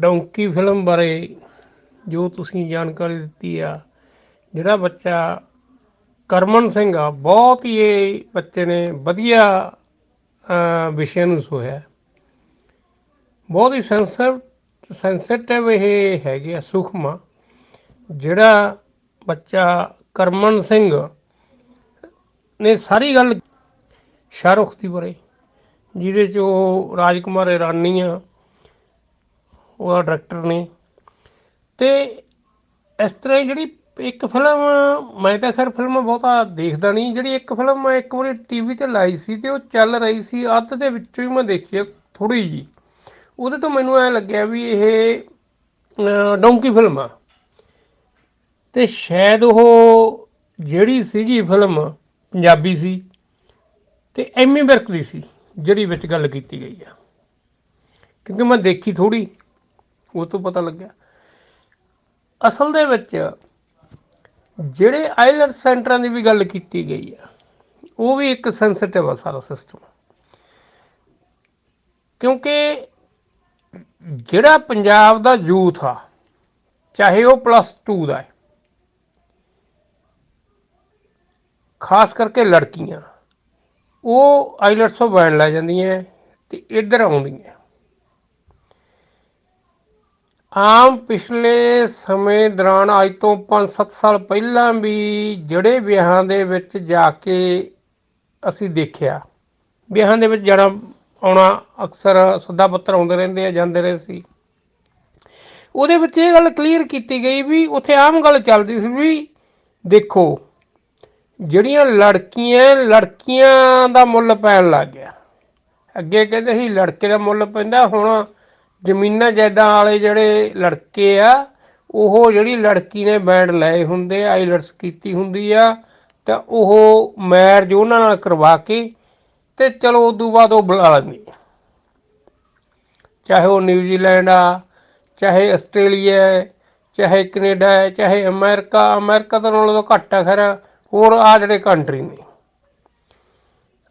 Donkey film ਬਾਰੇ ਜੋ ਤੁਸੀਂ ਜਾਣਕਾਰੀ ਦਿੱਤੀ ਆ, ਜਿਹੜਾ ਬੱਚਾ ਕਰਮਨ ਸਿੰਘ ਆ, ਬਹੁਤ ਹੀ ਇਹ ਬੱਚੇ ਨੇ ਵਧੀਆ ਵਿਸ਼ੇ ਨੂੰ ਸੋਇਆ ਬਹੁਤ ਹੀ ਸੈਂਸਰ, ਸੈਂਸਿਟਿਵ ਇਹ ਹੈਗੇ ਆ ਸੂਖਮ ਜਿਹੜਾ ਬੱਚਾ ਕਰਮਨ ਸਿੰਘ ਨੇ ਸਾਰੀ ਗੱਲ ਸ਼ਾਹਰੁਖ ਦੀ ਬਾਰੇ, ਜਿਹਦੇ ਚ ਉਹ ਰਾਜਕੁਮਾਰ ਇਰਾਨੀ ਆ ਉਹਦਾ ਡਾਇਰੈਕਟਰ ਨੇ। ਤੇ ਇਸ ਤਰ੍ਹਾਂ ਹੀ ਜਿਹੜੀ ਇੱਕ ਫਿਲਮ ਮੈਂ ਤਾਂ ਖੈਰ ਫਿਲਮ ਬਹੁਤਾ ਦੇਖਦਾ ਨਹੀਂ। ਜਿਹੜੀ ਇੱਕ ਫਿਲਮ ਮੈਂ ਇੱਕ ਵਾਰੀ ਟੀਵੀ ਤੇ ਲਾਈ ਸੀ ਤੇ ਉਹ ਚੱਲ ਰਹੀ ਸੀ ਅੱਧ ਦੇ ਵਿੱਚੋਂ ਹੀ ਮੈਂ ਦੇਖੀ ਥੋੜੀ ਜੀ ਉਹਦੇ ਤੋਂ ਮੈਨੂੰ ਐ ਲੱਗਿਆ ਵੀ ਇਹ ਅਹ, ਡੌਂਕੀ ਫਿਲਮ ਆ। ਤੇ ਸ਼ਾਇਦ ਉਹ ਜਿਹੜੀ ਸੀਗੀ ਫਿਲਮ ਪੰਜਾਬੀ ਸੀ ਤੇ ਐਮੀ ਵਿਰਕ ਦੀ ਸੀ ਜਿਹੜੀ ਵਿੱਚ ਗੱਲ ਕੀਤੀ ਗਈ ਆ। ਕਿਉਂਕਿ ਮੈਂ ਦੇਖੀ ਥੋੜੀ ਉਹ ਤੋਂ ਪਤਾ ਲੱਗਿਆ। ਅਸਲ ਦੇ ਵਿੱਚ ਜਿਹੜੇ ਆਈਲੈਟ ਸੈਂਟਰਾਂ ਦੀ ਵੀ ਗੱਲ ਕੀਤੀ ਗਈ ਆ, ਉਹ ਵੀ ਇੱਕ ਸੈਂਸਿਟਿਵ ਆ ਸਾਰਾ ਸਿਸਟਮ ਕਿਉਂਕਿ ਜਿਹੜਾ ਪੰਜਾਬ ਦਾ ਯੂਥ ਆ, ਚਾਹੇ ਉਹ ਪਲੱਸ 2 ਦਾ ਹੈ, ਖਾਸ ਕਰਕੇ ਲੜਕੀਆਂ, ਉਹ ਆਈਲੈਟਸ ਤੋਂ ਬੈਣ ਲੈ ਜਾਂਦੀਆਂ ਤੇ ਇੱਧਰ ਆਉਂਦੀਆਂ। ਆਮ ਪਿਛਲੇ ਸਮੇਂ ਦੌਰਾਨ ਅੱਜ ਤੋਂ 5-7 ਸਾਲ ਪਹਿਲਾਂ ਵੀ ਜਿਹੜੇ ਵਿਆਹਾਂ ਦੇ ਵਿੱਚ ਜਾ ਕੇ ਅਸੀਂ ਦੇਖਿਆ। ਵਿਆਹਾਂ ਦੇ ਵਿੱਚ ਜਾਣਾ ਆਉਣਾ ਅਕਸਰ ਸੱਦਾ ਪੱਤਰ ਆਉਂਦੇ ਰਹਿੰਦੇ ਆ, ਜਾਂਦੇ ਰਹੇ ਸੀ। ਉਹਦੇ ਵਿੱਚ ਇਹ ਗੱਲ ਕਲੀਅਰ ਕੀਤੀ ਗਈ ਵੀ ਉੱਥੇ ਆਮ ਗੱਲ ਚੱਲਦੀ ਸੀ ਵੀ ਦੇਖੋ, ਜਿਹੜੀਆਂ ਲੜਕੀਆਂ ਲੜਕੀਆਂ ਦਾ ਮੁੱਲ ਪੈਣ ਲੱਗ ਗਿਆ। ਅੱਗੇ ਕਹਿੰਦੇ ਸੀ, ਲੜਕੇ ਦਾ ਮੁੱਲ ਪੈਂਦਾ, ਹੁਣ ਜ਼ਮੀਨਾਂ ਜਾਇਦਾਂ ਵਾਲੇ ਜਿਹੜੇ ਲੜਕੇ ਆ ਉਹ ਜਿਹੜੀ ਲੜਕੀ ਨੇ ਬੈਂਡ ਲਏ ਹੁੰਦੇ ਆਈਲਟਸ ਕੀਤੀ ਹੁੰਦੀ ਆ ਤਾਂ ਉਹ ਮੈਰਿਜ ਉਹਨਾਂ ਨਾਲ ਕਰਵਾ ਕੇ ਤੇ ਚਲੋ ਉਦੋਂ ਬਾਅਦ ਉਹ ਬੁਲਾ ਲੈਂਦੀ। ਚਾਹੇ ਉਹ ਨਿਊਜ਼ੀਲੈਂਡ ਆ ਚਾਹੇ ਆਸਟ੍ਰੇਲੀਆ ਹੈ, ਚਾਹੇ ਕੈਨੇਡਾ ਹੈ, ਚਾਹੇ ਅਮਰੀਕਾ ਅਮਰੀਕਾ ਤਾਂ ਨਾਲੋਂ ਘੱਟ ਆ ਖੈਰ ਹੋਰ ਆ ਜਿਹੜੇ ਕੰਟਰੀ ਨੇ।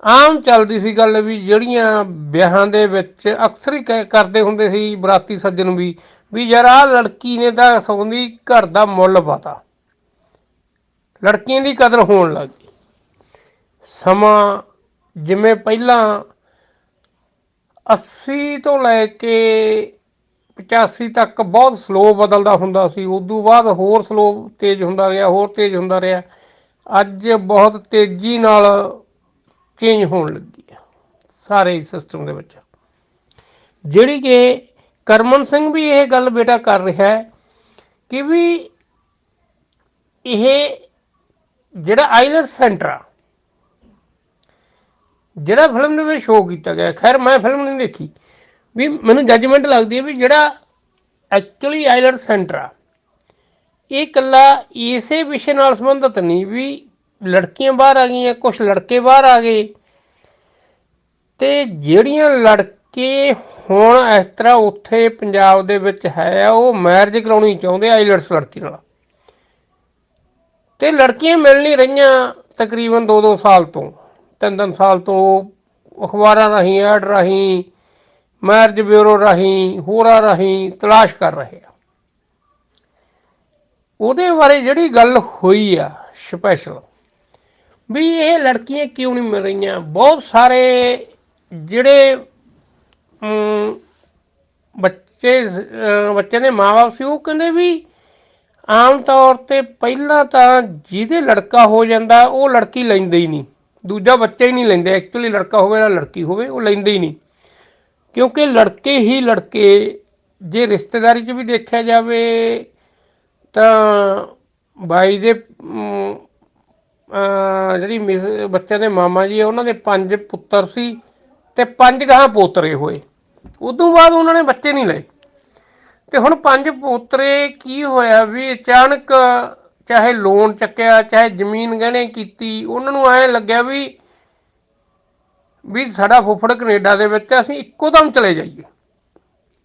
ਆਮ ਚੱਲਦੀ ਸੀ ਗੱਲ ਵੀ ਜਿਹੜੀਆਂ ਵਿਆਹਾਂ ਦੇ ਵਿੱਚ ਅਕਸਰ ਹੀ ਕਹਿ- ਕਰਦੇ ਹੁੰਦੇ ਸੀ ਬਰਾਤੀ ਸੱਜਣ ਵੀ ਵੀ ਯਾਰ ਆਹ ਲੜਕੀ ਨੇ ਤਾਂ ਸੌਂਦੀ ਘਰ ਦਾ ਮੁੱਲ ਪਾਤਾ ਲੜਕੀਆਂ ਦੀ ਕਦਰ ਹੋਣ ਲੱਗ ਗਈ। ਸਮਾਂ ਜਿਵੇਂ ਪਹਿਲਾਂ 80 ਤੋਂ ਲੈ ਕੇ 85 ਤੱਕ ਬਹੁਤ ਸਲੋ ਬਦਲਦਾ ਹੁੰਦਾ ਸੀ, ਉਦੋਂ ਬਾਅਦ ਹੋਰ ਸਲੋ ਤੇਜ਼ ਹੁੰਦਾ ਰਿਹਾ, ਹੋਰ ਤੇਜ਼ ਹੁੰਦਾ ਰਿਹਾ। ਅੱਜ ਬਹੁਤ ਤੇਜ਼ੀ ਨਾਲ ਚੇਂਜ ਹੋਣ ਲੱਗੀ ਹੈ ਸਾਰੇ ਸਿਸਟਮ ਦੇ ਵਿੱਚ। ਜਿਹੜੀ ਕਿ ਕਰਮਨ ਸਿੰਘ ਵੀ ਇਹ ਗੱਲ ਬੇਟਾ ਕਰ ਰਿਹਾ ਹੈ ਕਿ ਵੀ ਇਹ ਜਿਹੜਾ ਆਈਲੈਟ ਸੈਂਟਰ ਆ, ਜਿਹੜਾ ਫਿਲਮ ਦੇ ਵਿੱਚ ਸ਼ੋਅ ਕੀਤਾ ਗਿਆ, ਖੈਰ ਮੈਂ ਫਿਲਮ ਨਹੀਂ ਦੇਖੀ, ਵੀ ਮੈਨੂੰ ਜੱਜਮੈਂਟ ਲੱਗਦੀ ਹੈ ਵੀ ਜਿਹੜਾ ਐਕਚੁਅਲੀ ਆਈਲੈਟ ਸੈਂਟਰ ਆ, ਇਹ ਇਕੱਲਾ ਇਸੇ ਵਿਸ਼ੇ ਨਾਲ ਸੰਬੰਧਿਤ ਨਹੀਂ, ਵੀ ਲੜਕੀਆਂ ਬਾਹਰ ਆ ਗਈਆਂ ਕੁਝ ਲੜਕੇ ਬਾਹਰ ਆ ਗਏ। ਤੇ ਜਿਹੜੀਆਂ ਲੜਕੇ ਹੁਣ ਇਸ ਤਰ੍ਹਾਂ ਉੱਥੇ ਪੰਜਾਬ ਦੇ ਵਿੱਚ ਹੈ, ਉਹ ਮੈਰਿਜ ਕਰਾਉਣੀ ਚਾਹੁੰਦੇ ਆਈਲਟਸ ਲੜਕੀ ਨਾਲ। ਤੇ ਲੜਕੀਆਂ ਮਿਲ ਨਹੀਂ ਰਹੀਆਂ ਤਕਰੀਬਨ 2-2 ਸਾਲ ਤੋਂ 3-3 ਸਾਲ ਤੋਂ ਅਖਬਾਰਾਂ ਰਾਹੀਂ ਐਡ ਰਾਹੀਂ ਮੈਰਿਜ ਬਿਊਰੋ ਰਾਹੀਂ, ਹੋਰਾਂ ਰਾਹੀਂ ਤਲਾਸ਼ ਕਰ ਰਹੇ ਆ। ਉਹਦੇ ਬਾਰੇ ਜਿਹੜੀ ਗੱਲ ਹੋਈ ਆ ਸਪੈਸ਼ਲ ਵੀ ਇਹ ਲੜਕੀਆਂ ਕਿਉਂ ਨਹੀਂ ਮਿਲ ਰਹੀਆਂ? ਬਹੁਤ ਸਾਰੇ ਜਿਹੜੇ ਬੱਚੇ ਅਹ, ਬੱਚੇ ਦੇ ਮਾਪੇ ਸੀ ਉਹ ਕਹਿੰਦੇ ਵੀ ਆਮ ਤੌਰ ਤੇ ਪਹਿਲਾਂ ਤਾਂ ਜਿਹਦੇ ਲੜਕਾ ਹੋ ਜਾਂਦਾ ਉਹ ਲੜਕੀ ਲੈਂਦੇ ਹੀ ਨਹੀਂ। ਦੂਜਾ ਬੱਚਾ ਹੀ ਨਹੀਂ ਲੈਂਦੇ। ਐਕਚੁਅਲੀ ਲੜਕਾ ਹੋਵੇ ਜਾਂ ਲੜਕੀ ਹੋਵੇ ਉਹ ਲੈਂਦੇ ਹੀ ਨਹੀਂ। ਕਿਉਂਕਿ ਲੜਕੇ ਹੀ ਲੜਕੇ ਜੇ ਰਿਸ਼ਤੇਦਾਰੀ 'ਚ ਵੀ ਦੇਖਿਆ ਜਾਵੇ ਤਾਂ ਬਾਈ ਦੇ ਜਿਹੜੀ ਮਿਸ ਬੱਚਿਆਂ ਦੇ ਮਾਮਾ ਜੀ ਉਹਨਾਂ ਦੇ ਪੰਜ ਪੁੱਤਰ ਸੀ ਤੇ ਪੰਜ ਗਾਂ ਪੋਤਰੇ ਹੋਏ। ਉਦੋਂ ਬਾਅਦ ਉਹਨਾਂ ਨੇ ਬੱਚੇ ਨਹੀਂ ਲਏ। ਤੇ ਹੁਣ ਪੰਜ ਪੋਤਰੇ ਕੀ ਹੋਇਆ ਵੀ ਅਚਾਨਕ ਚਾਹੇ ਲੋਨ ਚੱਕਿਆ, ਚਾਹੇ ਜ਼ਮੀਨ ਗਹਿਣੇ ਕੀਤੀ, ਉਹਨਾਂ ਨੂੰ ਐ ਲੱਗਿਆ ਵੀ ਵੀ ਸਾਡਾ ਫੁੱਫੜ ਕੈਨੇਡਾ ਦੇ ਵਿੱਚ ਅਸੀਂ ਇੱਕੋ ਦਮ ਚਲੇ ਜਾਈਏ।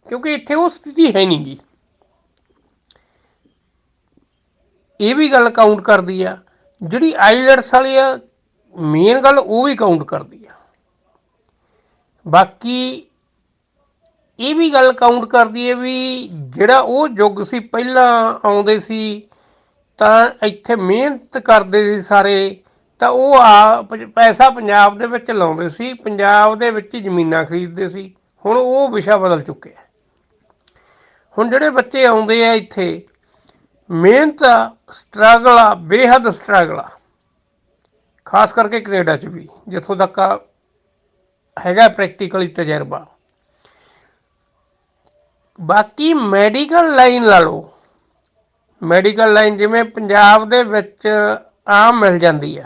ਕਿਉਂਕਿ ਇੱਥੇ ਉਹ ਸਥਿਤੀ ਹੈ ਨਹੀਂਗੀ ਇਹ ਵੀ ਗੱਲ ਕਾਊਂਟ ਕਰਦੀ ਆ ਜਿਹੜੀ ਆਈਲੈਟਸ ਵਾਲੀ ਆ ਮੇਨ ਗੱਲ ਉਹ ਵੀ ਕਾਊਂਟ ਕਰਦੀ ਆ। ਬਾਕੀ ਇਹ ਵੀ ਗੱਲ ਕਾਊਂਟ ਕਰਦੀ ਹੈ ਵੀ ਜਿਹੜਾ ਉਹ ਯੁੱਗ ਸੀ, ਪਹਿਲਾਂ ਆਉਂਦੇ ਸੀ, ਤਾਂ ਇੱਥੇ ਮਿਹਨਤ ਕਰਦੇ ਸੀ ਸਾਰੇ, ਤਾਂ ਉਹ ਆ ਪੈਸਾ ਪੰਜਾਬ ਦੇ ਵਿੱਚ ਲਾਉਂਦੇ ਸੀ, ਪੰਜਾਬ ਦੇ ਵਿੱਚ ਜ਼ਮੀਨਾਂ ਖਰੀਦਦੇ ਸੀ। ਹੁਣ ਉਹ ਵਿਸ਼ਾ ਬਦਲ ਚੁੱਕਿਆ। ਹੁਣ ਜਿਹੜੇ ਬੱਚੇ ਆਉਂਦੇ ਆ ਇੱਥੇ ਮਿਹਨਤ ਸਟਰਗਲ ਆ, ਬੇਹੱਦ ਸਟਰਗਲ ਆ। ਖਾਸ ਕਰਕੇ ਕੈਨੇਡਾ 'ਚ ਵੀ, ਜਿੱਥੋਂ ਤੱਕ ਹੈਗਾ ਪ੍ਰੈਕਟੀਕਲੀ ਤਜਰਬਾ। ਬਾਕੀ ਮੈਡੀਕਲ ਲਾਈਨ ਲਾ ਲਓ। ਮੈਡੀਕਲ ਲਾਈਨ ਜਿਵੇਂ ਪੰਜਾਬ ਦੇ ਵਿੱਚ ਆਮ ਮਿਲ ਜਾਂਦੀ ਆ।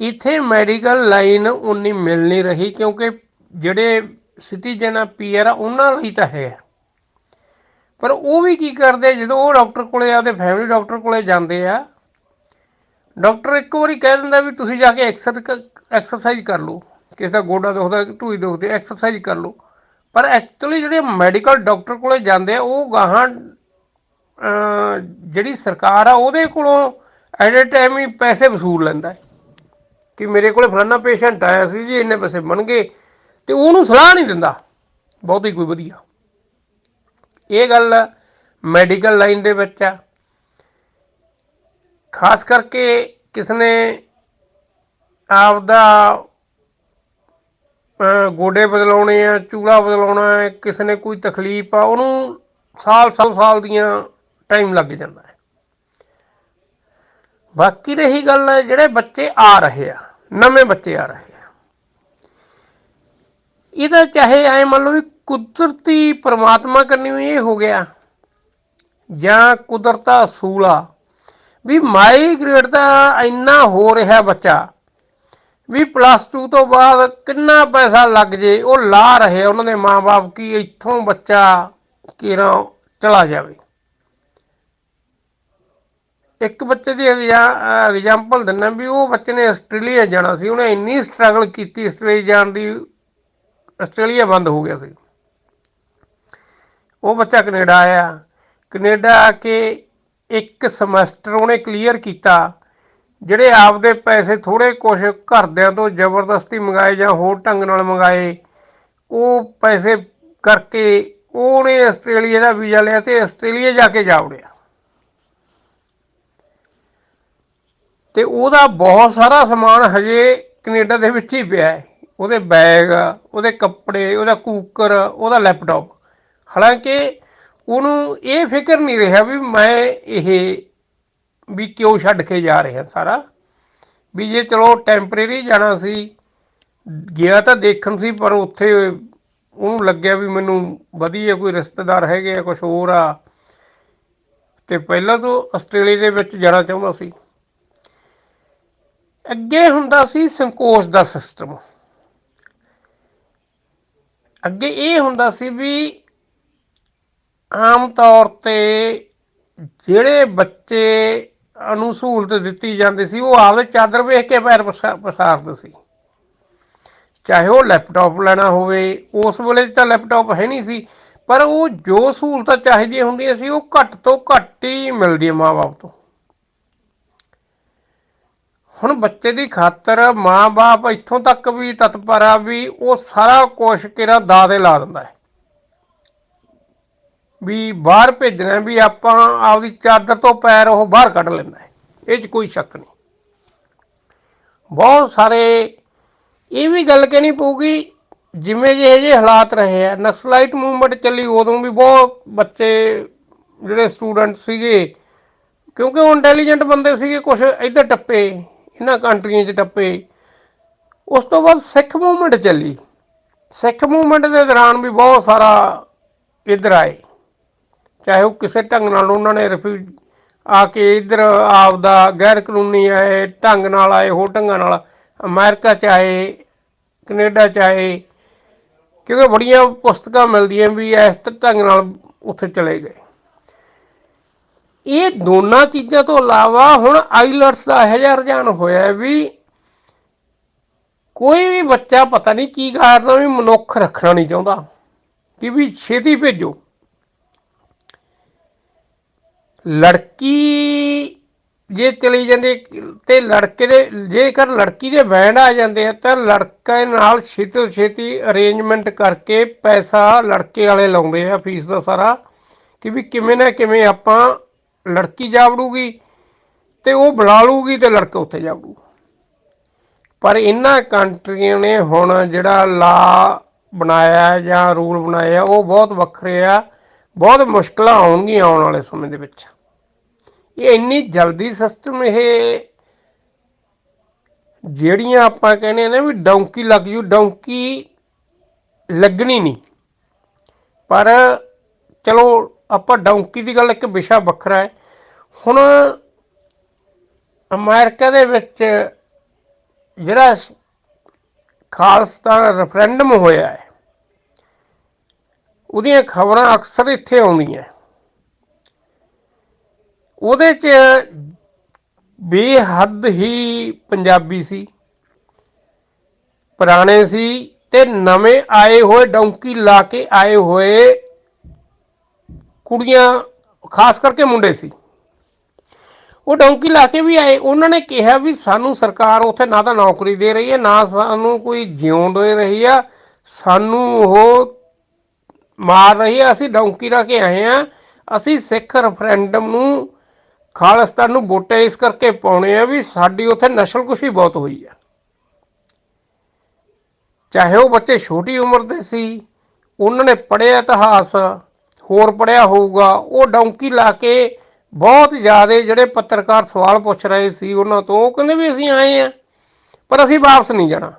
ਇੱਥੇ ਮੈਡੀਕਲ ਲਾਈਨ ਉਨੀ ਮਿਲ ਨਹੀਂ ਰਹੀ ਕਿਉਂਕਿ ਜਿਹੜੇ ਸਿਟੀਜ਼ਨ ਆ ਪੀਆਰ ਆ, ਉਹਨਾਂ ਲਈ ਤਾਂ ਹੈ। ਪਰ ਉਹ ਵੀ ਕੀ ਕਰਦੇ, ਜਦੋਂ ਉਹ ਡਾਕਟਰ ਕੋਲੇ ਆਪਦੇ ਫੈਮਿਲੀ ਡਾਕਟਰ ਕੋਲੇ ਜਾਂਦੇ ਆ, ਡਾਕਟਰ ਇੱਕ ਵਾਰੀ ਕਹਿ ਦਿੰਦਾ ਵੀ ਤੁਸੀਂ ਜਾ ਕੇ ਐਕਸਰਸਾਈਜ਼ ਕਰ ਲਓ। ਕਿਸੇ ਦਾ ਗੋਡਾ ਦੁਖਦਾ, ਢੂਈ ਦੁਖਦੀ ਐਕਸਰਸਾਈਜ਼ ਕਰ ਲਓ। ਪਰ ਐਕਚੁਅਲੀ ਜਿਹੜੇ ਮੈਡੀਕਲ ਡਾਕਟਰ ਕੋਲੇ ਜਾਂਦੇ ਆ, ਉਹ ਗਾਹਾਂ ਜਿਹੜੀ ਸਰਕਾਰ ਆ, ਉਹਦੇ ਕੋਲੋਂ ਐਟ ਏ ਟਾਈਮ ਹੀ ਪੈਸੇ ਵਸੂਲ ਲੈਂਦਾ ਕਿ ਮੇਰੇ ਕੋਲੇ ਫਲਾਨਾ ਪੇਸ਼ੈਂਟ ਆਇਆ ਸੀ ਜੀ, ਇੰਨੇ ਪੈਸੇ ਬਣ ਗਏ, ਤੇ ਉਹਨੂੰ ਸਲਾਹ ਨਹੀਂ ਦਿੰਦਾ। ਬਹੁਤੀ ਕੋਈ ਵਧੀਆ। ਇਹ ਗੱਲ ਮੈਡੀਕਲ ਲਾਈਨ ਦੇ ਵਿੱਚ ਆ। ਖਾਸ ਕਰਕੇ ਕਿਸ ਨੇ ਆਪਦਾ ਗੋਡੇ ਬਦਲਾਉਣੇ ਆ, ਚੂੜਾ ਬਦਲਾਉਣਾ ਹੈ ਕਿਸ ਨੇ ਕੋਈ ਤਕਲੀਫ ਆ, ਉਹਨੂੰ ਸਾਲ ਸਾਲ ਸਾਲ ਦੀਆਂ ਟਾਈਮ ਲੱਗ ਜਾਂਦਾ ਹੈ। ਬਾਕੀ ਰਹੀ ਗੱਲ ਜਿਹੜੇ ਬੱਚੇ ਆ ਰਹੇ ਆ, ਨਵੇਂ ਬੱਚੇ ਆ ਰਹੇ ਇਹਦਾ ਚਾਹੇ ਐ ਮੰਨ ਲਓ ਵੀ ਕੁਦਰਤੀ ਪ੍ਰਮਾਤਮਾ ਕਰਨੀ ਹੋਈ ਇਹ ਹੋ ਗਿਆ ਜਾਂ ਕੁਦਰਤ ਦਾ ਅਸੂਲ ਆ ਵੀ ਮਾਈਗ੍ਰੇਟ ਦਾ ਇੰਨਾ ਹੋ ਰਿਹਾ ਬੱਚਾ, ਵੀ ਪਲੱਸ 2 ਤੋਂ ਬਾਅਦ ਕਿੰਨਾ ਪੈਸਾ ਲੱਗ ਜੇ, ਉਹ ਲਾ ਰਹੇ ਉਹਨਾਂ ਦੇ ਮਾਪੇ ਕੀ ਇੱਥੋਂ ਬੱਚਾ ਕਿਰਾਂ ਚਲਾ ਜਾਵੇ। ਇੱਕ ਬੱਚੇ ਦੀ ਐਗਜ਼ਾਮਪਲ ਦਿੰਦਾ ਵੀ ਉਹ ਬੱਚੇ ਨੇ ਆਸਟ੍ਰੇਲੀਆ ਜਾਣਾ ਸੀ, ਉਹਨੇ ਇੰਨੀ ਸਟਰਗਲ ਕੀਤੀ ਆਸਟ੍ਰੇਲੀਆ ਜਾਣ ਦੀ ਆਸਟ੍ਰੇਲੀਆ ਬੰਦ ਹੋ ਗਿਆ ਸੀ। ਉਹ ਬੱਚਾ ਕੈਨੇਡਾ ਆਇਆ। ਕੈਨੇਡਾ ਆ ਕੇ ਇੱਕ ਸਮੈਸਟਰ ਉਹਨੇ ਕਲੀਅਰ ਕੀਤਾ, ਜਿਹੜੇ ਆਪਦੇ ਪੈਸੇ ਥੋੜੇ ਕੁਝ ਘਰਦਿਆਂ ਤੋਂ ਜ਼ਬਰਦਸਤੀ ਮੰਗਾਏ ਜਾਂ ਹੋਰ ਢੰਗ ਨਾਲ ਮੰਗਾਏ, ਉਹ ਪੈਸੇ ਕਰਕੇ ਉਹਨੇ ਆਸਟ੍ਰੇਲੀਆ ਦਾ ਵੀਜ਼ਾ ਲਿਆ ਤੇ ਆਸਟ੍ਰੇਲੀਆ ਜਾ ਕੇ ਜਾ ਵੜਿਆ। ਤੇ ਉਹਦਾ ਬਹੁਤ ਸਾਰਾ ਸਮਾਨ ਹਜੇ ਕੈਨੇਡਾ ਦੇ ਵਿੱਚ ਹੀ ਪਿਆ ਹੈ। ਉਹਦੇ ਬੈਗ ਉਹਦੇ ਕੱਪੜੇ, ਉਹਦਾ ਕੂਕਰ ਉਹਦਾ ਲੈਪਟਾਪ ਹਾਲਾਂਕਿ ਉਹਨੂੰ ਇਹ ਫਿਕਰ ਨਹੀਂ ਰਿਹਾ ਵੀ ਮੈਂ ਇਹ ਵੀ ਕਿਉਂ ਛੱਡ ਕੇ ਜਾ ਰਿਹਾ ਸਾਰਾ। ਵੀ ਜੇ ਚਲੋ ਟੈਂਪਰੇਰੀ ਜਾਣਾ ਸੀ, ਗਿਆ ਤਾਂ ਦੇਖਣ ਸੀ, ਪਰ ਉੱਥੇ ਉਹਨੂੰ ਲੱਗਿਆ ਵੀ ਮੈਨੂੰ ਵਧੀਆ ਕੋਈ ਰਿਸ਼ਤੇਦਾਰ ਹੈਗੇ ਆ ਕੁਝ ਹੋਰ ਆ। ਤੇ ਪਹਿਲਾਂ ਤੋਂ ਆਸਟ੍ਰੇਲੀਆ ਦੇ ਵਿੱਚ ਜਾਣਾ ਚਾਹੁੰਦਾ ਸੀ। ਅੱਗੇ ਹੁੰਦਾ ਸੀ ਸੰਕੋਚ ਦਾ ਸਿਸਟਮ ਅੱਗੇ ਇਹ ਹੁੰਦਾ ਸੀ ਵੀ ਆਮ ਤੌਰ ਤੇ ਜਿਹੜੇ ਬੱਚੇ ਨੂੰ ਸਹੂਲਤ ਦਿੱਤੀ ਜਾਂਦੀ ਸੀ, ਉਹ ਆਪਦੇ ਚਾਦਰ ਵੇਖ ਕੇ ਪੈਰ ਪਸਾ- ਪਸਾਰਦੇ ਸੀ। ਚਾਹੇ ਉਹ ਲੈਪਟਾਪ ਲੈਣਾ ਹੋਵੇ, ਉਸ ਵੇਲੇ ਤਾਂ ਲੈਪਟਾਪ ਹੈ ਨਹੀਂ ਸੀ, ਪਰ ਉਹ ਜੋ ਸਹੂਲਤਾਂ ਚਾਹੀਦੀਆਂ ਹੁੰਦੀਆਂ ਸੀ, ਉਹ ਘੱਟ ਤੋਂ ਘੱਟ ਹੀ ਮਿਲਦੀਆਂ ਮਾਂ-ਬਾਪ ਤੋਂ। ਹੁਣ ਬੱਚੇ ਦੀ ਖਾਤਰ ਮਾਂ-ਬਾਪ ਇੱਥੋਂ ਤੱਕ ਵੀ ਤਤਪਰ ਆ ਵੀ ਉਹ ਸਾਰਾ ਕੁਝ ਕਿਹੜਾ ਦਾਦੇ ਲਾ ਦਿੰਦਾ ਹੈ। ਵੀ ਬਾਹਰ ਭੇਜਣਾ ਵੀ ਆਪਾਂ ਆਪਦੀ ਚਾਦਰ ਤੋਂ ਪੈਰ ਉਹ ਬਾਹਰ ਕੱਢ ਲੈਂਦਾ ਹੈ। ਇਹ 'ਚ ਕੋਈ ਸ਼ੱਕ ਨਹੀਂ। ਬਹੁਤ ਸਾਰੇ ਇਹ ਵੀ ਗੱਲ ਕਹਿਣੀ ਪਊਗੀ, ਜਿਵੇਂ ਜਿਹੇ ਜਿਹੇ ਹਾਲਾਤ ਰਹੇ ਆ, ਨਕਸਲਾਈਟ ਮੂਵਮੈਂਟ ਚੱਲੀ ਉਦੋਂ ਵੀ ਬਹੁਤ ਬੱਚੇ ਜਿਹੜੇ ਸਟੂਡੈਂਟ ਸੀਗੇ, ਕਿਉਂਕਿ ਉਹ ਇੰਟੈਲੀਜੈਂਟ ਬੰਦੇ ਸੀਗੇ ਕੁਝ ਇੱਧਰ ਟੱਪੇ। ਇਹਨਾਂ ਕੰਟਰੀਆਂ 'ਚ ਟੱਪੇ। ਉਸ ਤੋਂ ਬਾਅਦ ਸਿੱਖ ਮੂਵਮੈਂਟ ਚੱਲੀ। ਸਿੱਖ ਮੂਵਮੈਂਟ ਦੇ ਦੌਰਾਨ ਵੀ ਬਹੁਤ ਸਾਰਾ ਇੱਧਰ ਆਏ। ਚਾਹੇ ਉਹ ਕਿਸੇ ਢੰਗ ਨਾਲ ਉਹਨਾਂ ਨੇ ਰਿਫਿਊਜ ਆ ਕੇ ਇੱਧਰ ਆਪਦਾ ਗੈਰ ਕਾਨੂੰਨੀ ਆਏ, ਢੰਗ ਨਾਲ ਆਏ, ਹੋਰ ਢੰਗਾਂ ਨਾਲ। ਅਮਰੀਕਾ ਚ ਆਏ, ਕੈਨੇਡਾ ਚ ਆਏ। ਕਿਉਂਕਿ ਬੜੀਆਂ ਪੁਸਤਕਾਂ ਮਿਲਦੀਆਂ ਵੀ ਇਸ ਢੰਗ ਨਾਲ ਉੱਥੇ ਚਲੇ ਗਏ। ਇਹ ਦੋਨਾਂ ਚੀਜ਼ਾਂ ਤੋਂ ਇਲਾਵਾ ਹੁਣ ਆਈਲਟਸ ਦਾ ਇਹੋ ਜਿਹਾ ਰੁਝਾਨ ਹੋਇਆ ਵੀ ਕੋਈ ਵੀ ਬੱਚਾ ਪਤਾ ਨਹੀਂ ਕੀ ਕਾਰਨ ਵੀ ਮਨੁੱਖ ਰੱਖਣਾ ਨਹੀਂ ਚਾਹੁੰਦਾ, ਕਿ ਵੀ ਛੇਤੀ ਭੇਜੋ। ਲੜਕੀ ਜੇ ਚਲੀ ਜਾਂਦੀ, ਤੇ ਲੜਕੇ ਦੇ, ਜੇਕਰ ਲੜਕੀ ਦੇ ਬੈਂਡ ਆ ਜਾਂਦੇ ਆ, ਤਾਂ ਲੜਕੇ ਨਾਲ ਛੇਤੀ ਤੋਂ ਛੇਤੀ ਅਰੇਂਜਮੈਂਟ ਕਰਕੇ ਪੈਸਾ ਲੜਕੇ ਵਾਲੇ ਲਾਉਂਦੇ ਆ, ਫੀਸ ਦਾ ਸਾਰਾ, ਕਿ ਵੀ ਕਿਵੇਂ ਨਾ ਕਿਵੇਂ ਆਪਾਂ ਲੜਕੀ ਜਾਵੜੂਗੀ ਤੇ ਉਹ ਬੁਲਾ ਲੂਗੀ ਤੇ ਲੜਕਾ ਉੱਥੇ ਜਾਵੜੂ। ਪਰ ਇਹਨਾਂ ਕੰਟਰੀਆਂ ਨੇ ਹੁਣ ਜਿਹੜਾ ਲਾ ਬਣਾਇਆ ਜਾਂ ਰੂਲ ਬਣਾਏ ਆ ਉਹ ਬਹੁਤ ਵੱਖਰੇ ਆ, ਬਹੁਤ ਮੁਸ਼ਕਲਾਂ ਆਉਣਗੀਆਂ ਆਉਣ ਵਾਲੇ ਸਮੇਂ ਦੇ ਵਿੱਚ। ਇਹ ਇੰਨੀ ਜਲਦੀ ਸਿਸਟਮ ਇਹ ਜਿਹੜੀਆਂ ਆਪਾਂ ਕਹਿੰਦੇ ਆ ਨਾ ਵੀ ਡੌਂਕੀ ਲੱਗ ਜੂ, ਡੌਂਕੀ ਲੱਗਣੀ ਨਹੀਂ। ਪਰ ਚਲੋ ਆਪਾਂ ਡੌਂਕੀ ਦੀ ਗੱਲ ਇੱਕ ਵਿਸ਼ਾ ਵੱਖਰਾ ਹੈ। ਹੁਣ ਅਮਰੀਕਾ ਦੇ ਵਿੱਚ ਜਿਹੜਾ ਖਾਲਸਤਾਨ ਰੈਫਰੈਂਡਮ ਹੋਇਆ ਹੈ, ਉਹਦੀਆਂ ਖਬਰਾਂ ਅਕਸਰ ਇੱਥੇ ਆਉਂਦੀਆਂ। ਉਹਦੇ 'ਚ ਬੇਹੱਦ ਹੀ ਪੰਜਾਬੀ ਸੀ, ਪੁਰਾਣੇ ਸੀ ਤੇ ਨਵੇਂ ਆਏ ਹੋਏ, ਡੌਂਕੀ ਲਾ ਕੇ ਆਏ ਹੋਏ ਕੁੜੀਆਂ, ਖਾਸ ਕਰਕੇ ਮੁੰਡੇ ਸੀ। ਉਹ ਡੌਂਕੀ ਲਾ ਕੇ ਵੀ ਆਏ। ਉਹਨਾਂ ਨੇ ਕਿਹਾ ਵੀ ਸਾਨੂੰ ਸਰਕਾਰ ਉੱਥੇ ਨਾ ਤਾਂ ਨੌਕਰੀ ਦੇ ਰਹੀ ਹੈ, ਨਾ ਸਾਨੂੰ ਕੋਈ ਜਿਉਣ ਦੇ ਰਹੀ ਆ। ਸਾਨੂੰ ਉਹ ਮਾਰ ਰਹੀ ਹੈ ਅਸੀਂ ਡੌਂਕੀ ਲਾ ਕੇ ਆਏ ਆ। ਅਸੀਂ ਸਿੱਖ ਰੈਫਰੈਂਡਮ ਨੂੰ ਖਾਲਿਸਤਾਨ ਨੂੰ ਵੋਟਾਂ ਇਸ ਕਰਕੇ ਪਾਉਣੇ ਆ ਵੀ ਸਾਡੀ ਉੱਥੇ ਨਸਲਕੁਸ਼ੀ ਬਹੁਤ ਹੋਈ ਆ। ਚਾਹੇ ਉਹ ਬੱਚੇ ਛੋਟੀ ਉਮਰ ਦੇ ਸੀ, ਉਹਨਾਂ ਨੇ ਪੜ੍ਹਿਆ ਇਤਿਹਾਸ ਹੋਰ ਪੜ੍ਹਿਆ ਹੋਊਗਾ, ਉਹ ਡੌਂਕੀ ਲਾ ਕੇ ਬਹੁਤ ਜ਼ਿਆਦਾ ਜਿਹੜੇ ਪੱਤਰਕਾਰ ਸਵਾਲ ਪੁੱਛ ਰਹੇ ਸੀ ਉਹਨਾਂ ਤੋਂ, ਉਹ ਕਹਿੰਦੇ ਵੀ ਅਸੀਂ ਆਏ ਆ ਪਰ ਅਸੀਂ ਵਾਪਸ ਨਹੀਂ ਜਾਣਾ।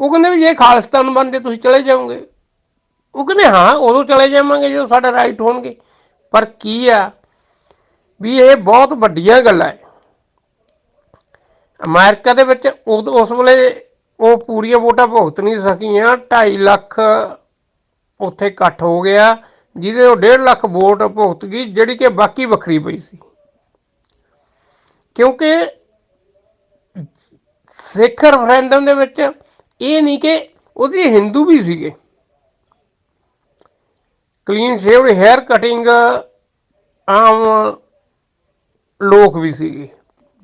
ਉਹ ਕਹਿੰਦੇ ਵੀ ਜੇ ਖਾਲਿਸਤਾਨ ਬਣਦੇ ਤੁਸੀਂ ਚਲੇ ਜਾਓਗੇ। ਉਹ ਕਹਿੰਦੇ ਹਾਂ, ਉਦੋਂ ਚਲੇ ਜਾਵਾਂਗੇ ਜਦੋਂ ਸਾਡੇ ਰਾਈਟ ਹੋਣਗੇ। ਪਰ ਕੀ ਆ ਵੀ ਇਹ ਬਹੁਤ ਵੱਡੀਆਂ ਗੱਲਾਂ ਹੈ ਅਮਰੀਕਾ ਦੇ ਵਿੱਚ ਉਦ- ਉਸ ਵੇਲੇ ਉਹ ਪੂਰੀਆਂ ਵੋਟਾਂ ਭੁਗਤ ਨਹੀਂ ਸਕੀਆਂ 2.5 ਲੱਖ ਉੱਥੇ ਇਕੱਠ ਹੋ ਗਿਆ। ਜਿਹਦੇ ਉਹ 1.5 ਲੱਖ ਵੋਟ ਭੁਗਤ ਗਈ, ਜਿਹੜੀ ਕਿ ਬਾਕੀ ਵੱਖਰੀ ਪਈ ਸੀ। ਕਿਉਂਕਿ ਸਿੱਖ ਰੈਫਰੈਂਡਮ ਦੇ ਵਿੱਚ ਇਹ ਨਹੀਂ ਕਿ ਉਹਦੇ ਹਿੰਦੂ ਵੀ ਸੀਗੇ। ਕਲੀਨ ਸ਼ੇਵਡ ਹੈਅਰ ਕਟਿੰਗ ਆਮ ਲੋਕ ਵੀ ਸੀਗੇ।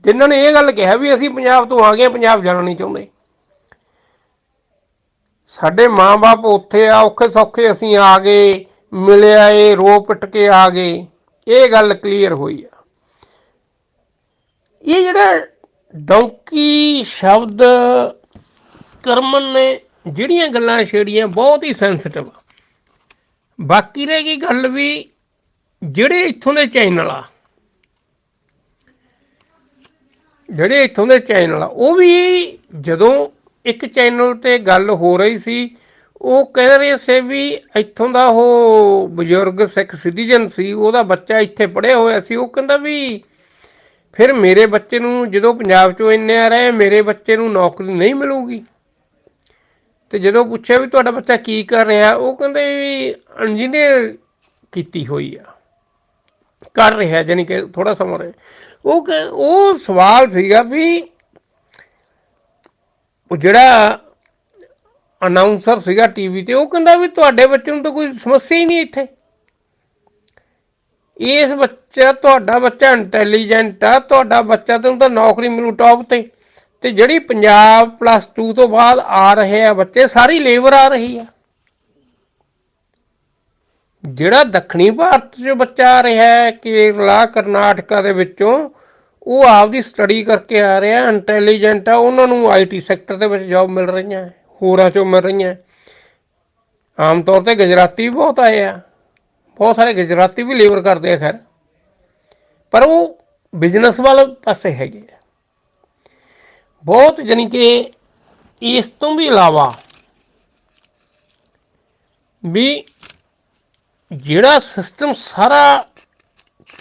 ਜਿਨ੍ਹਾਂ ਨੇ ਇਹ ਗੱਲ ਕਿਹਾ ਵੀ ਅਸੀਂ ਪੰਜਾਬ ਤੋਂ ਆ ਗਏ, ਪੰਜਾਬ ਜਾਣਾ ਨਹੀਂ ਚਾਹੁੰਦੇ। ਸਾਡੇ ਮਾਂ-ਬਾਪ ਉੱਥੇ ਆ ਔਖੇ ਸੌਖੇ ਅਸੀਂ ਆ ਗਏ। ਮਿਲਿਆ ਏ ਰੋ ਪਿੱਟ ਕੇ ਆ ਗਏ। ਇਹ ਗੱਲ ਕਲੀਅਰ ਹੋਈ ਆ। ਇਹ ਜਿਹੜਾ ਡੌਂਕੀ ਸ਼ਬਦ ਕਰਮਨ ਨੇ ਜਿਹੜੀਆਂ ਗੱਲਾਂ ਛੇੜੀਆਂ, ਬਹੁਤ ਹੀ ਸੈਂਸਿਟਿਵ ਆ। ਬਾਕੀ ਰਹਿ ਗਈ ਗੱਲ ਵੀ ਜਿਹੜੇ ਇੱਥੋਂ ਦੇ ਚੈਨਲ ਆ, ਜਿਹੜੇ ਇੱਥੋਂ ਦੇ ਚੈਨਲ ਆ, ਉਹ ਵੀ ਜਦੋਂ ਇੱਕ ਚੈਨਲ ਤੇ ਗੱਲ ਹੋ ਰਹੀ ਸੀ ਉਹ ਕਹਿ ਰਹੇ ਸੀ ਵੀ ਇੱਥੋਂ ਦਾ ਉਹ ਬਜ਼ੁਰਗ ਸਿੱਖ ਸਿਟੀਜ਼ਨ ਸੀ, ਉਹਦਾ ਬੱਚਾ ਇੱਥੇ ਪੜਿਆ ਹੋਇਆ ਸੀ, ਉਹ ਕਹਿੰਦਾ ਵੀ ਫਿਰ ਮੇਰੇ ਬੱਚੇ ਨੂੰ ਜਦੋਂ ਪੰਜਾਬ ਚੋਂ ਇੰਨੇ ਆ ਰਹੇ, ਮੇਰੇ ਬੱਚੇ ਨੂੰ ਨੌਕਰੀ ਨਹੀਂ ਮਿਲੂਗੀ। ਤੇ ਜਦੋਂ ਪੁੱਛਿਆ ਵੀ ਤੁਹਾਡਾ ਬੱਚਾ ਕੀ ਕਰ ਰਿਹਾ, ਉਹ ਕਹਿੰਦੇ ਵੀ ਇੰਜੀਨੀਅਰ ਕੀਤੀ ਹੋਈ ਆ। ਕਰ ਰਿਹਾ ਜਾਨੀ ਕਿ ਥੋੜਾ ਸਮਾਂ ਰਿਹਾ। ਉਹ ਕ- ਉਹ ਸਵਾਲ ਸੀਗਾ ਵੀ ਉਹ ਜਿਹੜਾ ਅਨਾਉਂਸਰ ਸੀਗਾ ਟੀਵੀ ਤੇ ਉਹ ਕਹਿੰਦਾ ਵੀ ਤੁਹਾਡੇ ਬੱਚੇ ਨੂੰ ਤਾਂ ਕੋਈ ਸਮੱਸਿਆ ਹੀ ਨਹੀਂ ਇੱਥੇ। ਇਸ ਬੱਚਾ ਤੁਹਾਡਾ ਬੱਚਾ ਇੰਟੈਲੀਜੈਂਟ ਆ ਤੁਹਾਡਾ ਬੱਚਾ ਤੈਨੂੰ ਤਾਂ ਨੌਕਰੀ ਮਿਲੂ ਟੌਪ ਤੇ। ਤੇ ਜਿਹੜੀ ਪੰਜਾਬ ਪਲੱਸ 2 ਤੋਂ ਬਾਅਦ ਆ ਰਹੇ ਆ ਬੱਚੇ ਸਾਰੀ ਲੇਬਰ ਆ ਰਹੀ ਆ। ਜਿਹੜਾ ਦੱਖਣੀ ਭਾਰਤ 'ਚ ਬੱਚਾ ਆ ਰਿਹਾ ਹੈ ਕੇਰਲਾ ਕਰਨਾਟਕਾ ਦੇ ਵਿੱਚੋਂ ਉਹ ਆਪਦੀ ਸਟੱਡੀ ਕਰਕੇ ਆ ਰਿਹਾ ਇੰਟੈਲੀਜੈਂਟ ਆ ਉਹਨਾਂ ਨੂੰ ਆਈਟੀ ਸੈਕਟਰ ਦੇ ਵਿੱਚ ਜੌਬ ਮਿਲ ਰਹੀਆਂ। ਹੈ, ਹੋਰਾਂ 'ਚੋਂ ਮਿਲ ਰਹੀਆਂ। ਆਮ ਤੌਰ ਤੇ ਗੁਜਰਾਤੀ ਵੀ ਬਹੁਤ ਆਏ ਆ। ਬਹੁਤ ਸਾਰੇ ਗੁਜਰਾਤੀ ਵੀ ਲੇਬਰ ਕਰਦੇ ਆ, ਖੈਰ। ਪਰ ਉਹ ਬਿਜ਼ਨਸ ਵਾਲੇ ਪਾਸੇ ਹੈਗੇ ਆ। ਬਹੁਤ ਜਾਨੀ ਕਿ ਇਸ ਤੋਂ ਵੀ ਇਲਾਵਾ ਵੀ ਜਿਹੜਾ ਸਿਸਟਮ ਸਾਰਾ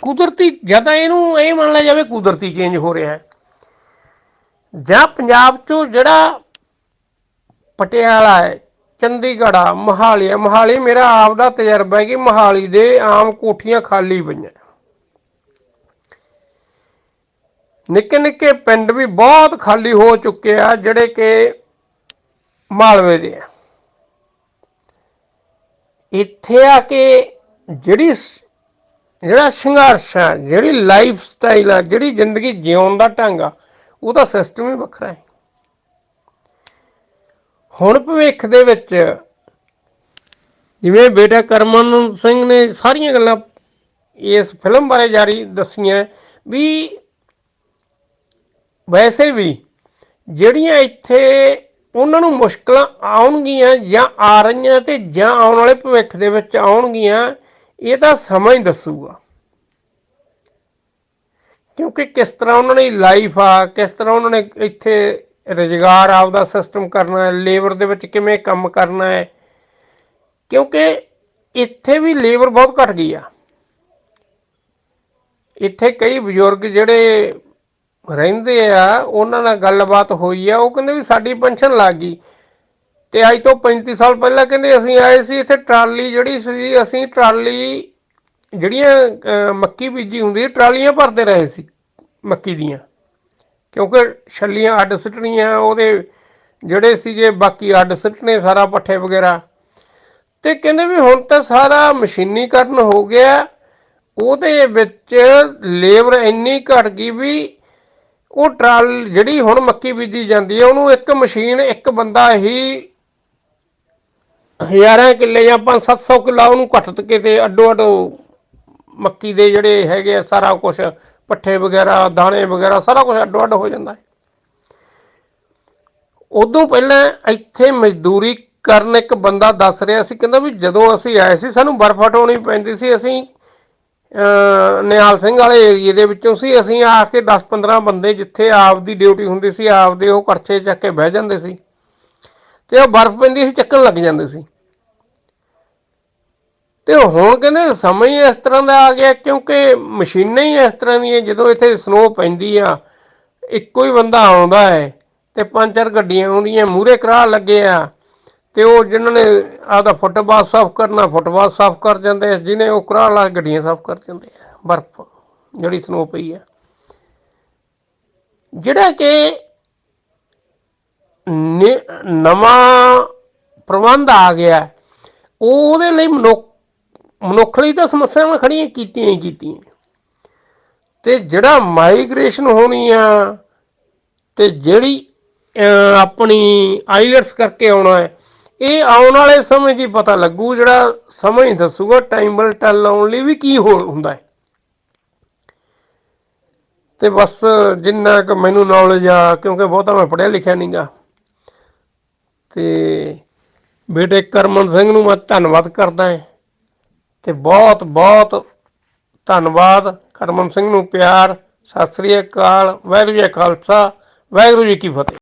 ਕੁਦਰਤੀ, ਜਾਂ ਤਾਂ ਇਹਨੂੰ ਇਹ ਮੰਨ ਲਿਆ ਜਾਵੇ ਕੁਦਰਤੀ ਚੇਂਜ ਹੋ ਰਿਹਾ ਹੈ। ਜਾਂ ਪੰਜਾਬ ਚੋਂ ਜਿਹੜਾ ਪਟਿਆਲਾ ਹੈ, ਚੰਡੀਗੜ੍ਹ ਆ, ਮੋਹਾਲੀ ਹੈ। ਮੋਹਾਲੀ ਮੇਰਾ ਆਪ ਦਾ ਤਜਰਬਾ ਹੈ ਕਿ ਮੋਹਾਲੀ ਦੇ ਆਮ ਕੋਠੀਆਂ ਖਾਲੀ ਪਈਆਂ। ਨਿੱਕੇ ਨਿੱਕੇ ਪਿੰਡ ਵੀ ਬਹੁਤ ਖਾਲੀ ਹੋ ਚੁੱਕੇ ਆ, ਜਿਹੜੇ ਕਿ ਮਾਲਵੇ ਦੇ ਆ। ਇੱਥੇ ਆ ਕੇ ਜਿਹੜੀ ਜਿਹੜਾ ਸੰਘਰਸ਼ ਆ, ਜਿਹੜੀ ਲਾਈਫ ਸਟਾਈਲ ਆ, ਜਿਹੜੀ ਜ਼ਿੰਦਗੀ ਜਿਉਣ ਦਾ ਢੰਗ ਆ, ਉਹਦਾ ਸਿਸਟਮ ਹੀ ਵੱਖਰਾ ਹੈ। ਹੁਣ ਭਵਿੱਖ ਦੇ ਵਿੱਚ ਜਿਵੇਂ ਬੇਟਾ ਕਰਮਨ ਸਿੰਘ ਨੇ ਸਾਰੀਆਂ ਗੱਲਾਂ ਇਸ ਫਿਲਮ ਬਾਰੇ ਜਾਰੀ ਦੱਸੀਆਂ ਵੀ ਵੈਸੇ ਵੀ ਜਿਹੜੀਆਂ ਇੱਥੇ ਉਹਨਾਂ ਨੂੰ ਮੁਸ਼ਕਲਾਂ ਆਉਣਗੀਆਂ ਜਾਂ ਆ ਰਹੀਆਂ ਤੇ ਜਾਂ ਆਉਣ ਵਾਲੇ ਭਵਿੱਖ ਦੇ ਵਿੱਚ ਆਉਣਗੀਆਂ, ਇਹ ਤਾਂ ਸਮਾਂ ਹੀ ਦੱਸੂਗਾ। ਕਿਉਂਕਿ ਕਿਸ ਤਰ੍ਹਾਂ ਉਹਨਾਂ ਦੀ ਲਾਈਫ ਆ, ਕਿਸ ਤਰ੍ਹਾਂ ਉਹਨਾਂ ਨੇ ਇੱਥੇ ਰੁਜ਼ਗਾਰ ਆਪਦਾ ਸਿਸਟਮ ਕਰਨਾ ਹੈ ਲੇਬਰ ਦੇ ਵਿੱਚ ਕਿਵੇਂ ਕੰਮ ਕਰਨਾ ਹੈ। ਕਿਉਂਕਿ ਇੱਥੇ ਵੀ ਲੇਬਰ ਬਹੁਤ ਘਟ ਗਈ ਆ। ਇੱਥੇ ਕਈ ਬਜ਼ੁਰਗ ਜਿਹੜੇ ਰਹਿੰਦੇ ਆ, ਉਹਨਾਂ ਨਾਲ ਗੱਲਬਾਤ ਹੋਈ ਆ, ਉਹ ਕਹਿੰਦੇ ਵੀ ਸਾਡੀ ਪੈਨਸ਼ਨ ਲੱਗ ਗਈ। ਤੇ ਅੱਜ ਤੋਂ 35 ਸਾਲ ਪਹਿਲਾਂ ਕਹਿੰਦੇ ਅਸੀਂ ਆਏ ਸੀ, ਇੱਥੇ ਟਰਾਲੀ ਜਿਹੜੀ ਸੀ, ਅਸੀਂ ਟਰਾਲੀ ਜਿਹੜੀਆਂ ਮੱਕੀ ਬੀਜੀ ਹੁੰਦੀ ਟਰਾਲੀਆਂ ਭਰਦੇ ਰਹੇ ਸੀ, ਮੱਕੀ ਦੀਆਂ। ਕਿਉਂਕਿ ਛੱਲੀਆਂ ਅੱਡ ਸਿੱਟਣੀਆਂ, ਉਹਦੇ ਜਿਹੜੇ ਸੀਗੇ ਬਾਕੀ ਅੱਡ ਸਿੱਟਣੇ ਸਾਰਾ ਪੱਠੇ ਵਗੈਰਾ। ਤੇ ਕਹਿੰਦੇ ਵੀ ਹੁਣ ਤਾਂ ਸਾਰਾ ਮਸ਼ੀਨੀਕਰਨ ਹੋ ਗਿਆ। ਉਹਦੇ ਵਿੱਚ ਲੇਬਰ ਇੰਨੀ ਘਟ ਗਈ ਵੀ ਉਹ ਟਰਾਲ ਜਿਹੜੀ ਹੁਣ ਮੱਕੀ ਬੀਜੀ ਜਾਂਦੀ ਹੈ ਉਹਨੂੰ ਇੱਕ ਮਸ਼ੀਨ, ਇੱਕ ਬੰਦਾ ਹੀ ਹਜ਼ਾਰਾਂ ਕਿੱਲੇ ਜਾਂ 5-700 ਕਿੱਲਾ ਉਹਨੂੰ ਕੱਟ ਕੇ ਤੇ ਅੱਡੋ ਅੱਡੋ ਮੱਕੀ ਦੇ ਜਿਹੜੇ ਹੈਗੇ ਆ ਸਾਰਾ ਕੁਝ ਪੱਠੇ ਵਗੈਰਾ ਦਾਣੇ ਵਗੈਰਾ ਸਾਰਾ ਕੁਝ ਅੱਡੋ ਅੱਡ ਹੋ ਜਾਂਦਾ ਹੈ। ਉਦੋਂ ਪਹਿਲਾਂ ਇੱਥੇ ਮਜ਼ਦੂਰੀ ਕਰਨ ਇੱਕ ਬੰਦਾ ਦੱਸ ਰਿਹਾ ਸੀ ਕਹਿੰਦਾ ਵੀ ਜਦੋਂ ਅਸੀਂ ਆਏ ਸੀ ਸਾਨੂੰ ਬਰਫ਼ ਹਟਾਉਣੀ ਪੈਂਦੀ ਸੀ ਅਸੀਂ ਅਹ, ਨਿਹਾਲ ਸਿੰਘ ਵਾਲੇ ਏਰੀਏ ਦੇ ਵਿੱਚੋਂ ਸੀ ਅਸੀਂ ਆ ਕੇ 10-15 ਬੰਦੇ ਜਿੱਥੇ ਆਪ ਦੀ ਡਿਊਟੀ ਹੁੰਦੀ ਸੀ ਆਪਦੇ ਉਹ ਕਰਚੇ ਚੱਕ ਕੇ ਬਹਿ ਜਾਂਦੇ ਸੀ। ਤੇ ਉਹ ਬਰਫ਼ ਪੈਂਦੀ ਸੀ ਚੱਕਣ ਲੱਗ ਜਾਂਦੇ ਸੀ। ਤੇ ਹੁਣ ਕਹਿੰਦੇ ਸਮਾਂ ਹੀ ਇਸ ਤਰ੍ਹਾਂ ਦਾ ਆ ਗਿਆ ਕਿਉਂਕਿ ਮਸ਼ੀਨਾਂ ਹੀ ਇਸ ਤਰ੍ਹਾਂ ਦੀਆਂ, ਜਦੋਂ ਇੱਥੇ ਸਨੋ ਪੈਂਦੀ ਆ, ਇੱਕੋ ਹੀ ਬੰਦਾ ਆਉਂਦਾ ਹੈ ਤੇ ਪੰਜ ਚਾਰ ਗੱਡੀਆਂ ਆਉਂਦੀਆਂ, ਮੂਹਰੇ ਕਰਾ ਲੱਗੇ ਆ ਤੇ ਉਹ ਜਿਨ੍ਹਾਂ ਨੇ ਆਦਾ ਫੁੱਟਬਾਲ ਸਾਫ਼ ਕਰਨਾ ਫੁੱਟਬਾਲ ਸਾਫ਼ ਕਰ ਜਾਂਦੇ ਆ, ਜਿਹਨੇ ਉਹ ਕਰਾ ਲਾ ਗੱਡੀਆਂ ਸਾਫ਼ ਕਰ ਜਾਂਦੇ ਆ, ਬਰਫ਼ ਜਿਹੜੀ ਸਨੋ ਪਈ ਆ। ਜਿਹੜਾ ਕਿ ਨਵਾਂ ਪ੍ਰਬੰਧ ਆ ਗਿਆ ਉਹਦੇ ਲਈ ਮਨੁੱਖ ਮਨੁੱਖ ਲਈ ਤਾਂ ਸਮੱਸਿਆਵਾਂ ਖੜੀਆਂ ਕੀਤੀਆਂ ਹੀ ਕੀਤੀਆਂ। ਤੇ ਜਿਹੜਾ ਮਾਈਗ੍ਰੇਸ਼ਨ ਹੋਣੀ ਆ, ਤੇ ਜਿਹੜੀ ਆਪਣੀ ਆਈਲੈਟਸ ਕਰਕੇ ਆਉਣਾ ਹੈ, ਇਹ ਆਉਣ ਵਾਲੇ ਸਮੇਂ 'ਚ ਹੀ ਪਤਾ ਲੱਗੂ, ਜਿਹੜਾ ਸਮਾਂ ਹੀ ਦੱਸੂਗਾ ਟਾਈਮ ਵਿਲ ਟੈਲ ਆਉਣ ਲਈ ਵੀ ਕੀ ਹੋ, ਹੁੰਦਾ ਹੈ। ਤੇ ਬਸ ਜਿੰਨਾ ਕਿ ਮੈਨੂੰ ਨੌਲੇਜ ਆ, ਕਿਉਂਕਿ ਬਹੁਤਾ ਮੈਂ ਪੜ੍ਹਿਆ ਲਿਖਿਆ ਨਹੀਂਗਾ ਤੇ ਬੇਟੇ ਕਰਮਨ ਸਿੰਘ ਨੂੰ ਮੈਂ ਧੰਨਵਾਦ ਕਰਦਾ ਹਾਂ। ਤੇ ਬਹੁਤ ਬਹੁਤ ਧੰਨਵਾਦ। ਕਰਮਨ ਸਿੰਘ ਨੂੰ ਪਿਆਰ। ਸਤਿ ਸ੍ਰੀ ਅਕਾਲ। ਵਾਹਿਗੁਰੂ ਜੀ ਕਾ ਖਾਲਸਾ। ਵਾਹਿਗੁਰੂ ਜੀ ਕੀ ਫਤਿਹ।